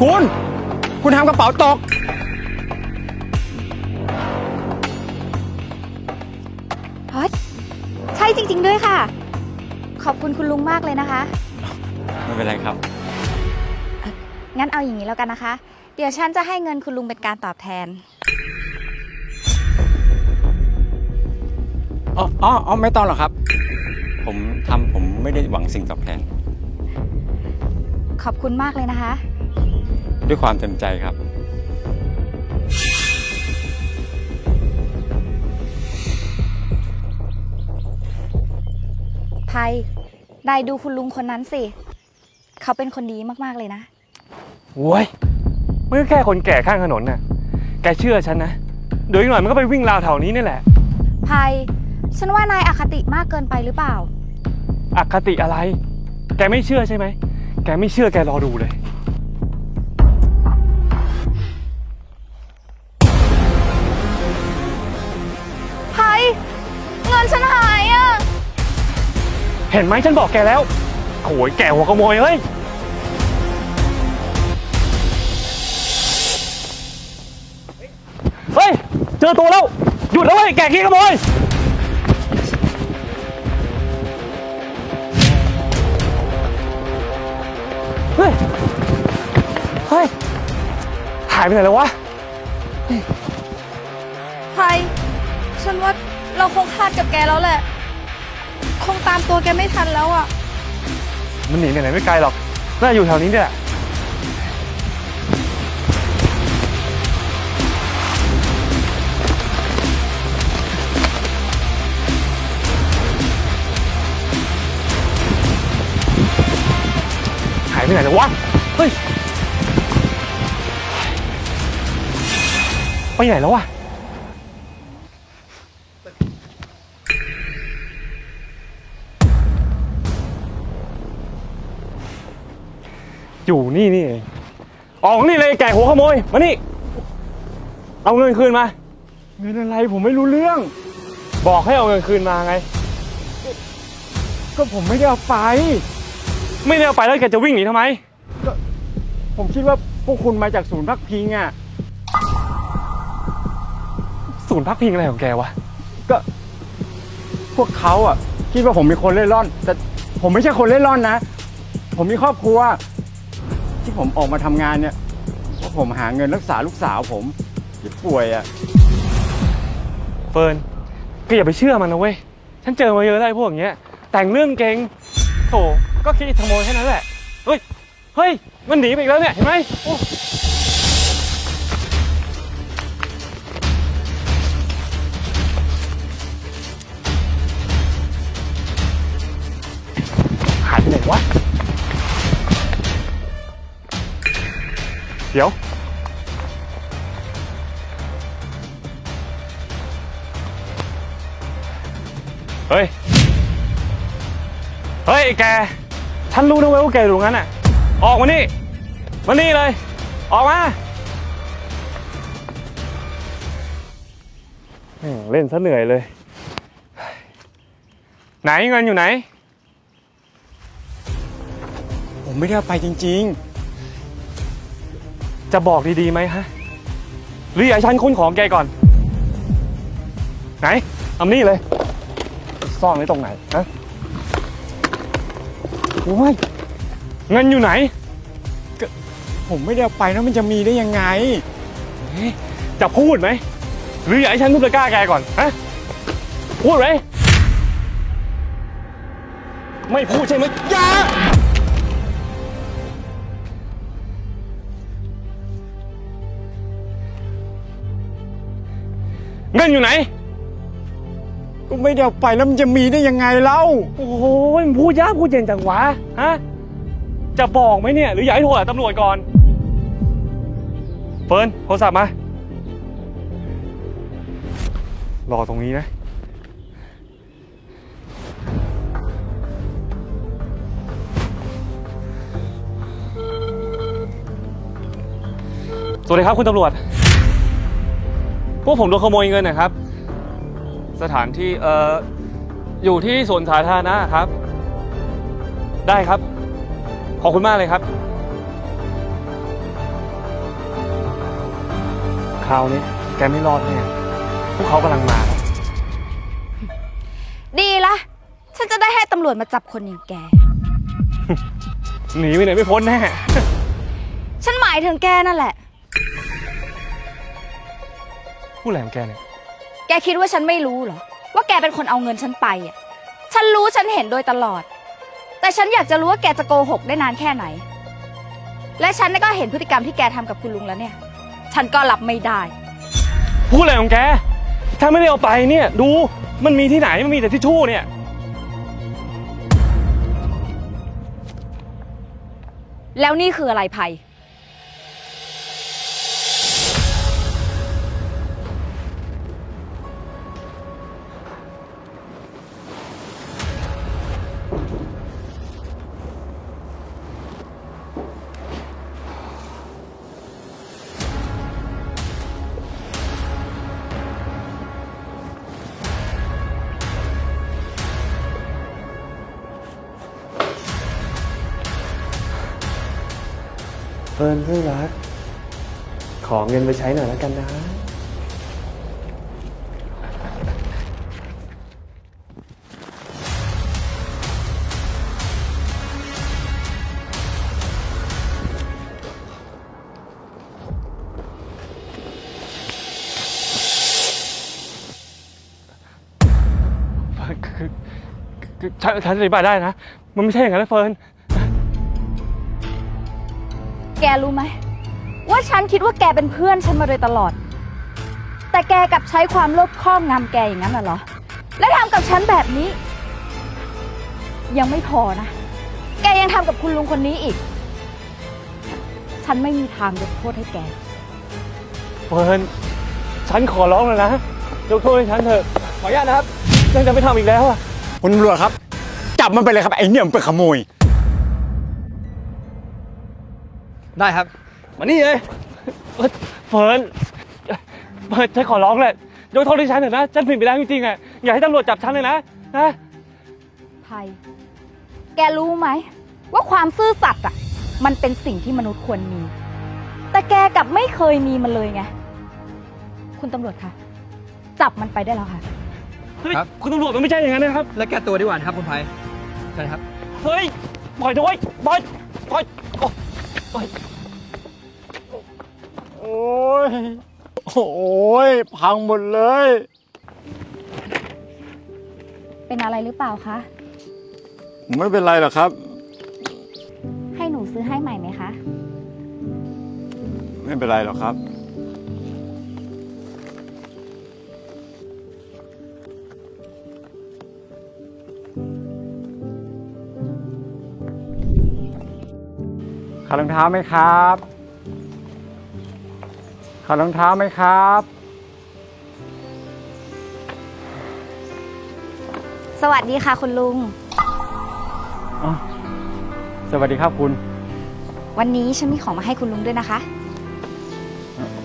คุณ คุณทำกระเป๋าตกเฮ้ยใช่จริง ๆ ด้วยค่ะ ขอบคุณคุณลุงมากเลยนะคะ ไม่เป็นไรครับ งั้นเอาอย่างนี้แล้วกันนะคะ เดี๋ยวฉันจะให้เงินคุณลุงเป็นการตอบแทน อ๋ออ๋ออ๋อไม่ต้องหรอกครับ ผมทำผมไม่ได้หวังสิ่งตอบแทน ขอบคุณมากเลยนะคะ ด้วยความเต็มใจครับ ไพนายดูคุณลุงคนนั้นสิ เขาเป็นคนดีมากๆเลยนะ โว้ยมันก็แค่คนแก่ข้างถนนน่ะ แกเชื่อฉันนะ เดี๋ยวอีกหน่อยมันก็ไปวิ่งราวแถวนี้นี่แหละ ไพฉันว่านายอคติมากเกินไปหรือเปล่า อคติอะไร แกไม่เชื่อใช่ไหม แกไม่เชื่อแกรอดูเลย เห็นไหมฉันบอกแกแล้วโอยแกหัวขโมยเฮ้ย เฮ้ย เจอตัวแล้ว หยุดแล้วเว้ย แกขี้ขโมย เฮ้ย เฮ้ย หายไปไหนแล้ววะไพฉันว่าเราคงคาดกับแกแล้วแหละ คงตามตัวแกไม่ทันแล้วอะ มันหนีไปไหนไม่ไกลหรอก น่าอยู่แถวนี้เนี่ยหละหายไปไหนแล้ววะ เฮ้ย ไปไหนแล้ววะ อยู่นี่นี่เองออกนี่เลยแก่หัวขโมย มานี่ เอาเงินคืนมา เงินอะไรผมไม่รู้เรื่อง บอกให้เอาเงินคืนมาไง ก็ผมไม่ได้เอาไป ไม่ได้เอาไปแล้วแกจะวิ่งหนีทำไม ผมคิดว่าพวกคุณมาจากศูนย์พักพิงอะ ศูนย์พักพิงอะไรของแกวะ ก็ พวกเขาอะ คิดว่าผมเป็นคนเล่ร่อน แต่ผมไม่ใช่คนเล่ร่อนนะ ผมมีครอบครัว ที่ผมออกมาทำงานเนี่ยเพราะผมหาเงินรักษาลูกสาวผมที่ป่วยอะเฟิร์นก็อย่าไปเชื่อมันนะเว้ย ฉันเจอมาเยอะได้พวกอย่างเงี้ย แต่งเรื่องเก่งโถก็คิดขโมยแค่นั้นแหละ เฮ้ย เฮ้ย มันหนีไปอีกแล้วเนี่ย เห็นไหมโอ้ เดี๋ยวเฮ้ย เฮ้ยไอ้แก ฉันรู้นะเว้ยว่าแกอยู่ตรงนั้นอะ ออกมานี่ มานี่เลย ออกมาแม่งเล่นซะเหนื่อยเลย ไหนเงินอยู่ไหน ผมไม่ได้เอาไปจริง จะบอกดีๆไหมฮะ หรืออยากให้ฉันค้นของแกก่อน ไหนเอามานี่เลย ซ่อนไว้ตรงไหนฮะโอ้ยเงินอยู่ไหนๆผมไม่ได้เอาไปแล้วมันจะมีได้ยังไงจะพูดไหม หรืออยากให้ฉันทุบตะกร้าแกก่อนฮะพูดไหมไม่พูดใช่ไหมอย่า นอยู่ไหน ก็ไม่ได้เอาไปแล้วมันจะมีได้ยังไงเล่า โอ้โหมันพูดยากพูดเย็นจังวะ ฮะ จะบอกไหมเนี่ย หรืออยากให้โทรหาตำรวจก่อน เฟิร์นโทรศัพท์มา รอตรงนี้นะ สวัสดีครับคุณตำรวจ พวกผมโดนขโมยเงินนะครับ สถานที่เอ่ออยู่ที่สวนสาธารณะครับ ได้ครับ ขอบคุณมากเลยครับ คราวนี้แกไม่รอดแน่พวกเขากำลังมาแล้วดีละ ฉันจะได้ให้ตำรวจมาจับคนอย่างแก หนีไปไหนไม่พ้นแน่ ฉันหมายถึงแกนั่นแหละ ผู้แหลมแกเนี่ย แกคิดว่าฉันไม่รู้เหรอ ว่าแกเป็นคนเอาเงินฉันไปอะ ฉันรู้ฉันเห็นโดยตลอด แต่ฉันอยากจะรู้ว่าแกจะโกหกได้นานแค่ไหน และฉันก็เห็นพฤติกรรมที่แกทำกับคุณลุงแล้วเนี่ย ฉันก็รับไม่ได้ พูดอะไรของแก ถ้าไม่ได้เอาไปเนี่ย ดูมันมีที่ไหนมันมีแต่ทิชชู่เนี่ย แล้วนี่คืออะไรภัย ฟิร์นเพื่อนรัก ขอเงินไปใช้หน่อยแล้วกันนะคือคือฉันฉันอธิบายได้นะ มันไม่ใช่อย่างนั้นนะเฟิร์น แกรู้ไหม ว่าฉันคิดว่าแกเป็นเพื่อนฉันมาโดยตลอด แต่แกกลับใช้ความโลภครอบงำแกอย่างนั้นน่ะเหรอ และทำกับฉันแบบนี้ ยังไม่พอนะ แกยังทำกับคุณลุงคนนี้อีก ฉันไม่มีทางยกโทษให้แก เฟิร์นฉันขอร้องเลยนะยกโทษให้ฉันเถอะ ขออนุญาตนะครับฉันจะไม่ทำอีกแล้วอะคุณตำรวจครับ จับมันไปเลยครับไอ้เนี่ยมันเป็นขโมย ได้ครับ มานี่เลยเอ้ยเฟิร์นเฟิร์นฉันขอร้องเลยยกโทษให้ฉันเถอะนะ ฉันผิดไปแล้วจริงๆอะอย่าให้ตำรวจจับฉันเลยนะนะไทย แกรู้ไหม ว่าความซื่อสัตย์อะ มันเป็นสิ่งที่มนุษย์ควรมี แต่แกกลับไม่เคยมีมันเลยไง คุณตำรวจคะ จับมันไปได้แล้วค่ะ เฮ้ยครับ คุณตำรวจมันไม่ใช่อย่างนั้นนะครับ และแก้ตัวดีกว่านะครับคุณไพใช่ครับ เฮ้ย ปล่อยด้วยปล่อยปล่อยโอ๊ยโอ๊ยโอ้ ย โอ้ยพังหมดเลย เป็นอะไรหรือเปล่าคะ ไม่เป็นไรหรอกครับ ให้หนูซื้อให้ใหม่ไหมคะ ไม่เป็นไรหรอกครับ ขารองเท้าไหมครับ ขารองเท้าไหมครับ สวัสดีค่ะคุณลุง อ๋อสวัสดีครับคุณวันนี้ฉันมีของมาให้คุณลุงด้วยนะคะ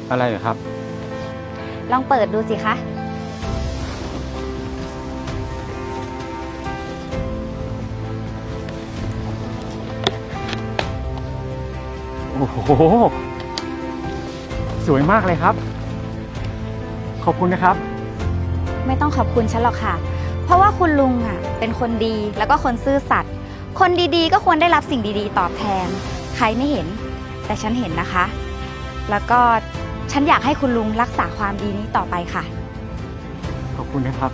อะไรเหรอครับ ลองเปิดดูสิคะ โอ้โห สวยมากเลยครับ ขอบคุณนะครับ ไม่ต้องขอบคุณฉันหรอกค่ะ เพราะว่าคุณลุงอะเป็นคนดีแล้วก็คนซื่อสัตย์ คนดีๆ ก็ควรได้รับสิ่งดีๆ ตอบแทน ใครไม่เห็น แต่ฉันเห็นนะคะ แล้วก็ฉันอยากให้คุณลุงรักษาความดีนี้ต่อไปค่ะ ขอบคุณนะครับ